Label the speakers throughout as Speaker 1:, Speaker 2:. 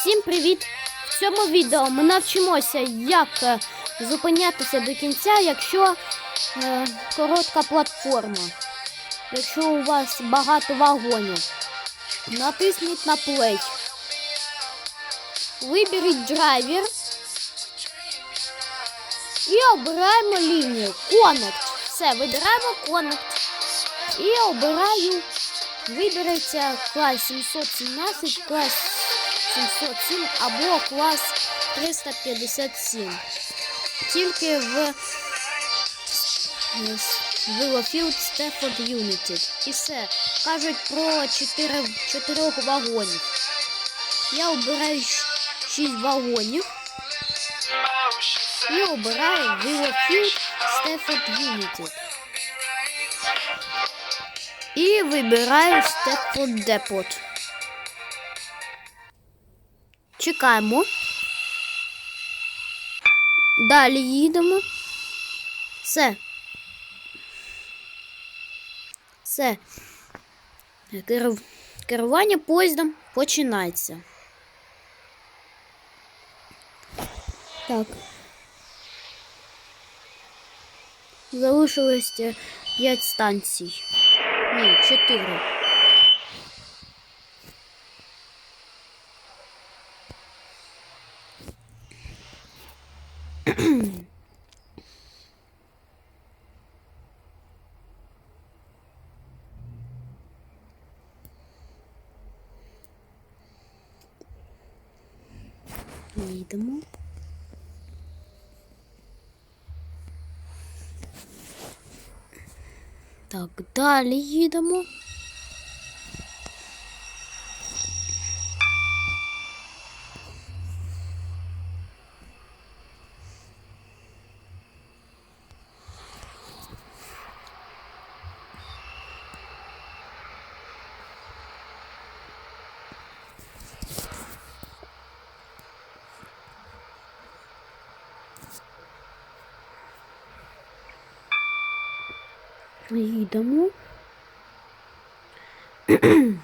Speaker 1: Всім привіт! В цьому відео ми навчимося, як е, зупинятися до кінця, якщо е, коротка платформа. Якщо у вас багато вагонів. Натисніть на плей. Виберіть драйвер і обираємо лінію Connect. Все, вибираємо Connect. І обираю. Вибереться клас 717, клас 707 або клас 357. Тільки в Villowfield Stafford United. І все. Кажуть про 4, 4 вагонів. Я обираю 6 вагонів. І обираю Villowfield Stafford United. І вибираю Stafford Depot. Чекаємо. Далі їдемо. Все. Все. Керу- Керування поїздом починається. Так. Залишилось 5 станцій. Ні, 4. Їдемо. Так, далі їдемо. Їдемо. Їдемо.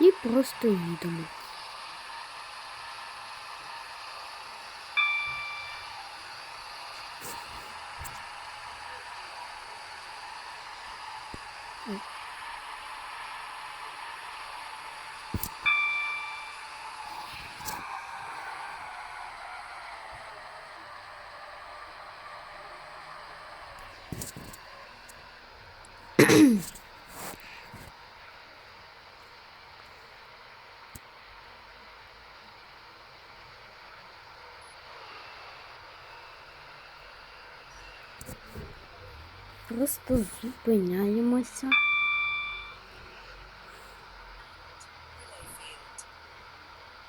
Speaker 1: І просто їдемо. Просто зупиняємося.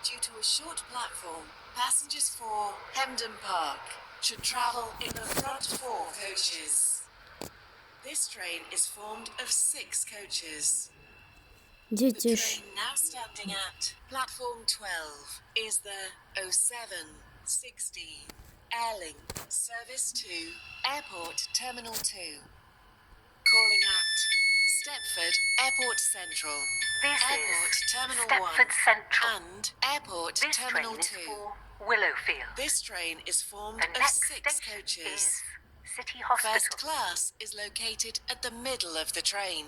Speaker 2: Due to a short platform, passengers for Hemden Park should travel in the front four coaches. This train is formed of six coaches. The
Speaker 1: Діти ж.
Speaker 2: train now standing at platform 12 is the 0716 Airlink Service to Airport Terminal 2. Calling at Stepford Airport Central,
Speaker 3: This
Speaker 2: Airport
Speaker 3: is
Speaker 2: Terminal
Speaker 3: Stepford
Speaker 2: 1,
Speaker 3: Central.
Speaker 2: and Airport
Speaker 3: This
Speaker 2: Terminal
Speaker 3: train is
Speaker 2: 2.
Speaker 3: for Willowfield.
Speaker 2: This train is formed
Speaker 3: The
Speaker 2: of
Speaker 3: next
Speaker 2: six
Speaker 3: station
Speaker 2: coaches.
Speaker 3: is City
Speaker 2: First
Speaker 3: Hospital.
Speaker 2: class is located at the middle of the train.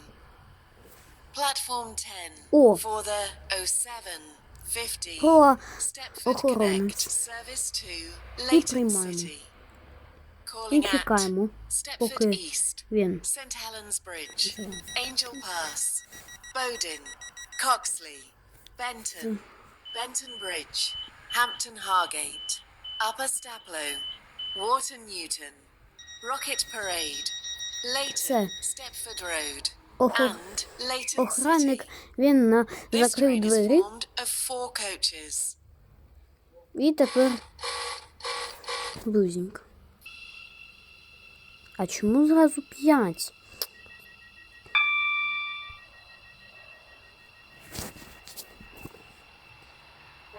Speaker 2: Platform 10
Speaker 1: О.
Speaker 2: for the 0750
Speaker 1: Про
Speaker 2: Stepford
Speaker 1: охорону.
Speaker 2: Connect service to
Speaker 1: І
Speaker 2: Leighton
Speaker 1: приймаємо.
Speaker 2: City.
Speaker 1: І
Speaker 2: Calling at
Speaker 1: чекаємо,
Speaker 2: Stepford
Speaker 1: поки
Speaker 2: East,
Speaker 1: він.
Speaker 2: St Helens Bridge,
Speaker 1: Так.
Speaker 2: Angel Pass, Bowden, Coxley, Benton, Benton Bridge, Hampton Hargate, Upper Staplow, Water Newton, Rocket Parade,
Speaker 1: Це
Speaker 2: Leighton, Stepford Road,
Speaker 1: охо-
Speaker 2: and Leighton
Speaker 1: охранник.
Speaker 2: City.
Speaker 1: Він на...
Speaker 2: This
Speaker 1: закрив
Speaker 2: train is
Speaker 1: двері
Speaker 2: formed of four coaches.
Speaker 1: і тепер блузіньк. А чому зразу п'ять?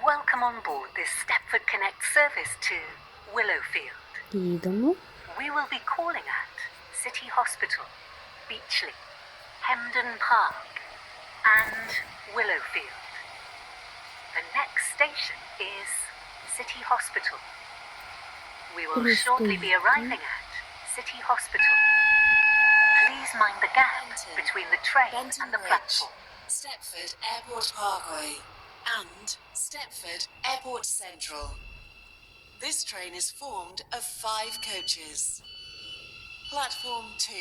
Speaker 3: Welcome on board this Stepford Connect service to Willowfield.
Speaker 1: Їдемо.
Speaker 3: We will be calling at City Hospital, Beachley, Hemden Park, and Willowfield. The next station is City Hospital. We will
Speaker 1: Please
Speaker 3: shortly
Speaker 1: do.
Speaker 3: be arriving at City Hospital. Please mind the gap
Speaker 2: Benton,
Speaker 3: between the train
Speaker 2: Benton
Speaker 3: and the
Speaker 2: Ridge,
Speaker 3: platform.
Speaker 2: Stepford Airport Parkway and Stepford Airport Central. This train is formed of five coaches. Platform 2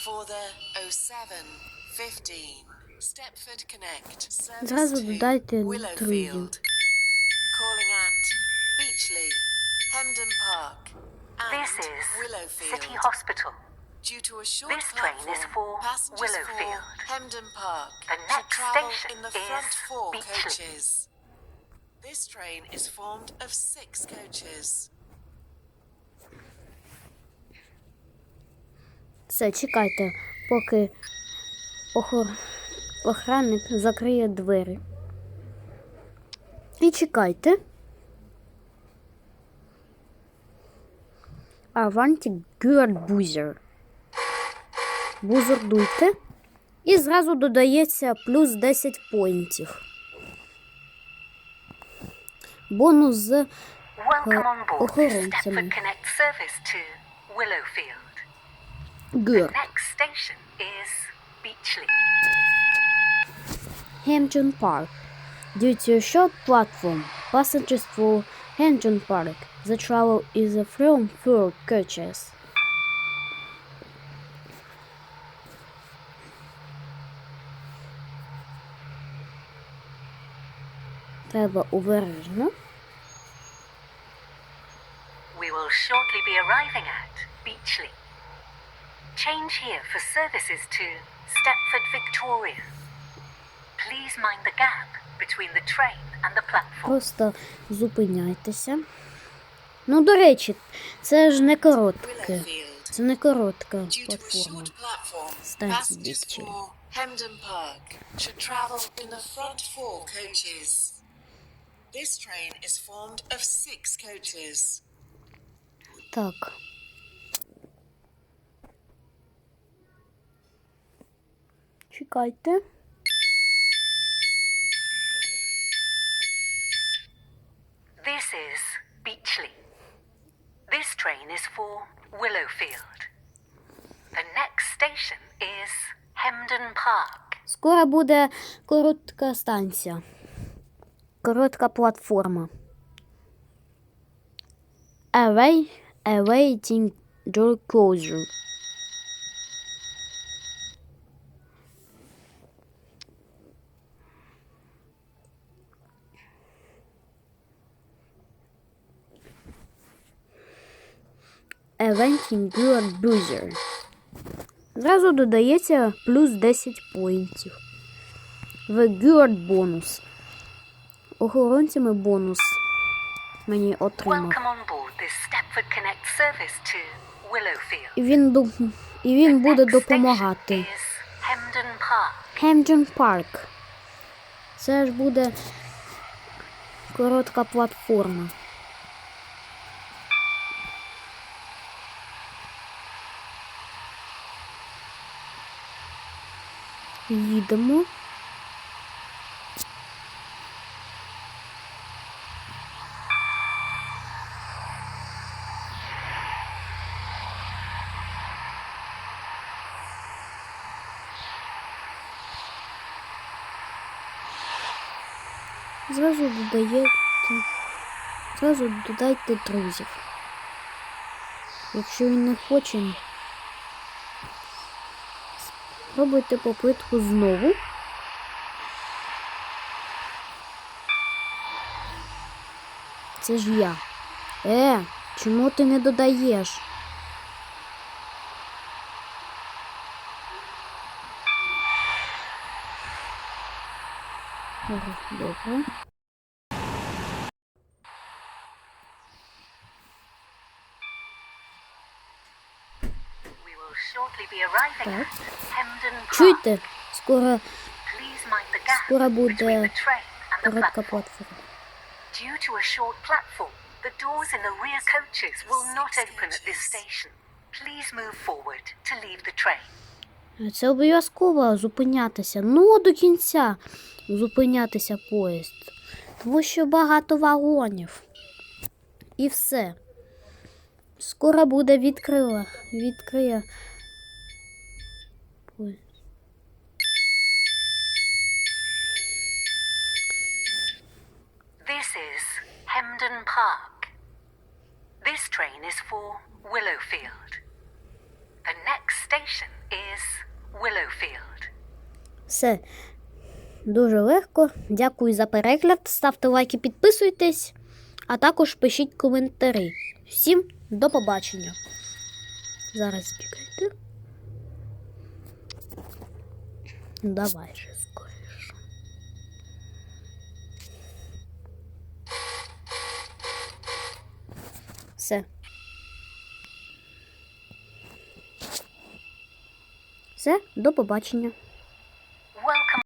Speaker 2: for the 0715 Stepford Connect Service to Willowfield. Calling at Beachley, Hemden
Speaker 3: This is
Speaker 2: Willowfield.
Speaker 3: City Hospital.
Speaker 2: Due to a short
Speaker 3: This train is for
Speaker 2: passengers
Speaker 3: Willowfield.
Speaker 2: for Hemden Park
Speaker 3: The next
Speaker 2: travel
Speaker 3: station
Speaker 2: in the
Speaker 3: is
Speaker 2: front four
Speaker 3: Beachley.
Speaker 2: coaches. This train is formed of six coaches.
Speaker 1: Все, чекайте, поки охор... охранник закриє двері. І чекайте. Аванті Гюрд Бузер. Бузер дуйте. І зразу додається плюс 10 поінтів. Бонус з
Speaker 3: Welcome on board this
Speaker 1: охоронцями.
Speaker 3: Stepford Connect service to Willowfield.
Speaker 1: Гюрд.
Speaker 3: Next station is Beachley.
Speaker 1: Hampton Park. Due to a short platform, passengers for Hampton Park. The travel is from four coaches. Треба обережно.
Speaker 3: We will shortly be arriving at Beachley. Change here for services to Stepford Victoria. Please mind the gap
Speaker 1: Просто зупиняйтеся. Ну, до речі, це ж не коротке. Це не коротка платформа. Станція
Speaker 2: coaches. This train is formed of six coaches.
Speaker 1: Так. Чекайте.
Speaker 3: is for Willowfield. The next station is Hemden Park.
Speaker 1: Скоро буде коротка станція. Коротка платформа. Away, awaiting door closure. Awaiting door buzzer. Зразу додається плюс 10 поінтів. Гюард бонус. Охоронцями бонус мені отримав. І він, і він буде допомагати.
Speaker 3: Is Hemden Park.
Speaker 1: Хемджен Парк. Це ж буде коротка платформа. Їдемо. Зразу додаєте. Зразу додайте друзів. Якщо він не хоче, робите попитку знову. Це ж я. Е, чому ти не додаєш? Добре. Так. Чуєте? Скоро, скоро буде коротка платформа.
Speaker 3: Due to a short platform, the doors in the rear coaches will not open at this station. Please move forward to leave the train.
Speaker 1: Це обов'язково зупинятися. Ну, до кінця зупинятися поїзд. Тому що багато вагонів. І все. Скоро буде відкрила. Відкриє. поїзд.
Speaker 3: This is Hemden Park. This train is for Willowfield. The next station is Willowfield.
Speaker 1: Все. Дуже легко. Дякую за перегляд. Ставте лайки, підписуйтесь, а також пишіть коментарі. Всім до побачення. Зараз чекайте. Давай же Все. Все, до побачення.